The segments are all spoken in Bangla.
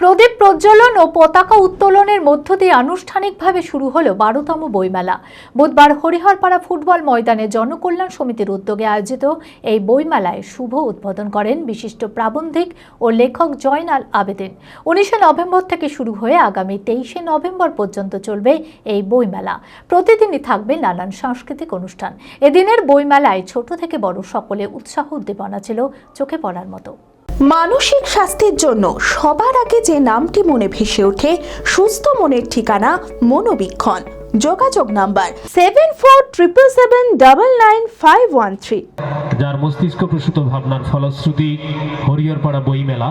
প্রদীপ প্রজ্বলন ও পতাকা উত্তোলনের মধ্য দিয়ে আনুষ্ঠানিকভাবে শুরু হলো বারোতম বইমেলা। বুধবার হরিহরপাড়া ফুটবল ময়দানে জনকল্যাণ সমিতির উদ্যোগে আয়োজিত এই বইমেলায় শুভ উদ্বোধন করেন বিশিষ্ট প্রাবন্ধিক ও লেখক জয়নাল আবেদিন। উনিশে নভেম্বর থেকে শুরু হয়ে আগামী তেইশে নভেম্বর পর্যন্ত চলবে এই বইমেলা। প্রতিদিনই থাকবে নানান সাংস্কৃতিক অনুষ্ঠান। এদিনের বইমেলায় ছোট থেকে বড় সকলে উৎসাহ উদ্দীপনা ছিল চোখে পড়ার মতো। মানসিক স্বাস্থ্যের জন্য সবার আগে যে নামটি মনে ভেসে ওঠে, সুস্থ মনের ঠিকানা মনোবীক্ষণ। যোগাযোগ number seven four triple seven double nine five one three যার মস্তিষ্ক প্রসূত ভাবনার ফলশ্রুতি হরিহরপাড়া বইমেলা,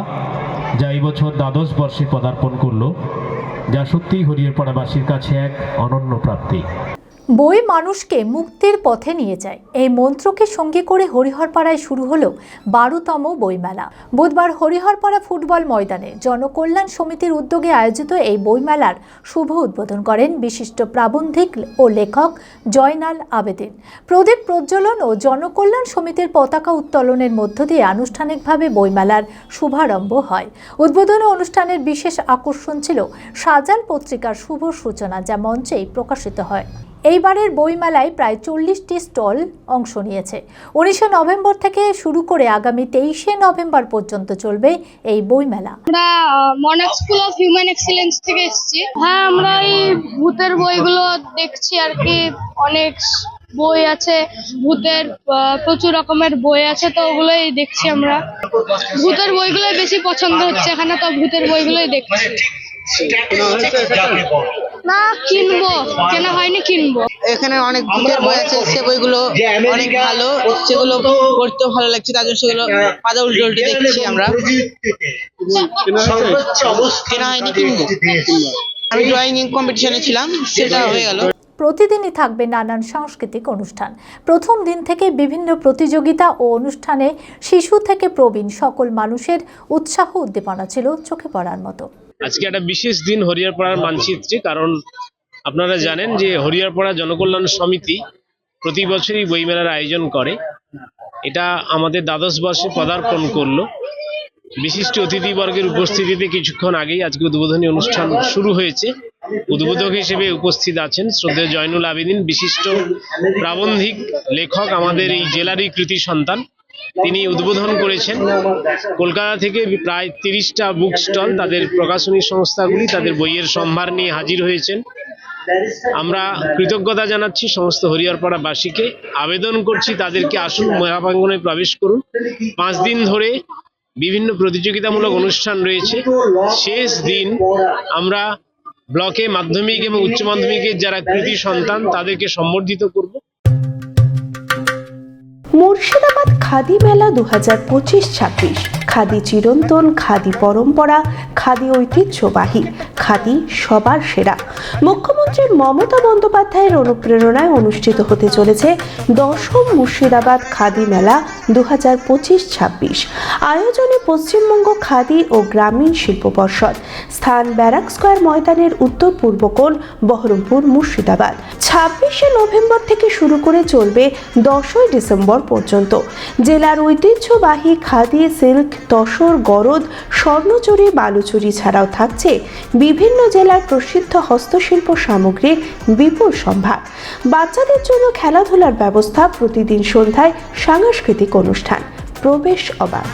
যা এই বছর দ্বাদশ বর্ষে পদার্পণ করল, যা সত্যিই হরিহরপাড়াবাসীর কাছে এক অনন্য প্রাপ্তি। বই মানুষকে মুক্তির পথে নিয়ে যায়। এই মন্ত্রকে সঙ্গে করে হরিহরপাড়ায় শুরু হলো বারোতম বইমেলা। বুধবার হরিহরপাড়া ফুটবল ময়দানে জনকল্যাণ সমিতির উদ্যোগে আয়োজিত এই বইমেলার শুভ উদ্বোধন করেন বিশিষ্ট প্রাবন্ধিক ও লেখক জয়নাল আবেদিন। প্রদীপ প্রজ্বলন ও জনকল্যাণ সমিতির পতাকা উত্তোলনের মধ্য দিয়ে আনুষ্ঠানিকভাবে বইমেলার শুভারম্ভ হয়। উদ্বোধনী অনুষ্ঠানের বিশেষ আকর্ষণ ছিল সাজাল পত্রিকার শুভ সূচনা যা মঞ্চেই প্রকাশিত হয়। এইবারের বইমেলায় প্রায় চল্লিশটি স্টল অংশ নিয়েছে উনিশে নভেম্বর থেকে শুরু করে আগামী তেইশে নভেম্বর পর্যন্ত চলবে এই বইমেলা আমরা Monak school of human excellence থেকে এসেছি হ্যাঁ আমরা এই ভূতের বইগুলো দেখছি আর কি অনেক বই আছে ভূতের আহ, প্রচুর রকমের বই আছে তো ওগুলোই দেখছি আমরা ভূতের বইগুলোই বেশি পছন্দ হচ্ছে এখানে তো ভূতের বইগুলোই দেখছি না কিনবো। কেনা হয়নি কিনবো। এখানে অনেক ভূতের বই আছে সে বইগুলো অনেক ভালো। সেগুলো পড়তেও ভালো লাগছে তার জন্য সেগুলো পাতা উল্টে উল্টে দেখছি আমরা। কেনা হয়নি কিনবো। আমি ড্রয়িং কম্পিটিশনে ছিলাম সেটা হয়ে গেল। প্রতিদিনই থাকবে নানান সাংস্কৃতিক অনুষ্ঠান। প্রথম দিন থেকে বিভিন্ন প্রতিযোগিতা ও অনুষ্ঠানে শিশু থেকে প্রবীণ সকল মানুষের উৎসাহ উদ্দীপনা ছিল চোখে পড়ার মতো। আজকে একটা বিশেষ দিন হরিয়ারপাড়ার মানচিত্রে, কারণ আপনারা জানেন যে হরিয়ারপাড়া জনকল্যাণ সমিতি প্রতি বছরই বইমেলার আয়োজন করে। এটা আমাদের দ্বাদশ বর্ষে পদার্পণ করল। বিশিষ্ট অতিথিবর্গের উপস্থিতিতে কিছুক্ষণ আগেই আজকে উদ্বোধনী অনুষ্ঠান শুরু হয়েছে। উদ্বোধক হিসেবে উপস্থিত আছেন শ্রদ্ধেয় জয়নুল আবেদিন, বিশিষ্ট প্রাবন্ধিক লেখক আমাদের এই জেলারই কৃতি সন্তান। তিনি উদ্বোধন করেছেন। কলকাতা থেকে প্রায় তিরিশটা বুক স্টল তাদের প্রকাশনী সংস্থাগুলি, তাদের বইয়ের সম্ভার নিয়ে হাজির হয়েছেন। আমরা কৃতজ্ঞতা জানাচ্ছি সমস্ত হরিহরপাড়াবাসীকে। আবেদন করছি তাদেরকে আসুন মেলাপ্রাঙ্গনে প্রবেশ করুন। পাঁচ দিন ধরে বিভিন্ন প্রতিযোগিতামূলক অনুষ্ঠান রয়েছে। শেষ দিন আমরা ব্লকে মাধ্যমিক এবং উচ্চ মাধ্যমিকের যারা কৃতি সন্তান, তাদেরকে সম্বর্ধিত করব। খাদি মেলা দু হাজার পঁচিশ ছাব্বিশ। খাদি চিরন্তন, খাদি পরম্পরা, খাদি ঐতিহ্যবাহী, খাদি সবার সেরা। মুখ্যমন্ত্রী মমতা বন্দ্যোপাধ্যায়ের অনুপ্রেরণায় অনুষ্ঠিত হতে চলেছে দশম মুর্শিদাবাদ খাদি মেলা দু হাজার পঁচিশ ছাব্বিশ। আয়োজনে পশ্চিমবঙ্গ খাদি ও গ্রামীণ শিল্প পর্ষদ। স্থান ব্যারাক স্কোয়ার ময়দানের উত্তর পূর্ব কোণ, বহরমপুর মুর্শিদাবাদ। ছাব্বিশে নভেম্বর থেকে শুরু করে চলবে দশই ডিসেম্বর পর্যন্ত। জেলার ঐতিহ্যবাহী খাদি, সিল্ক, তসর, গরদ, স্বর্ণচুরি, বালুচুরি ছাড়াও থাকছে বিভিন্ন জেলার প্রসিদ্ধ হস্তশিল্প সামগ্রীর বিপুল সম্ভার। বাচ্চাদের জন্য খেলাধুলার ব্যবস্থা প্রতিদিন সন্ধ্যায় সাংস্কৃতিক অনুষ্ঠান। প্রবেশ অবাধ।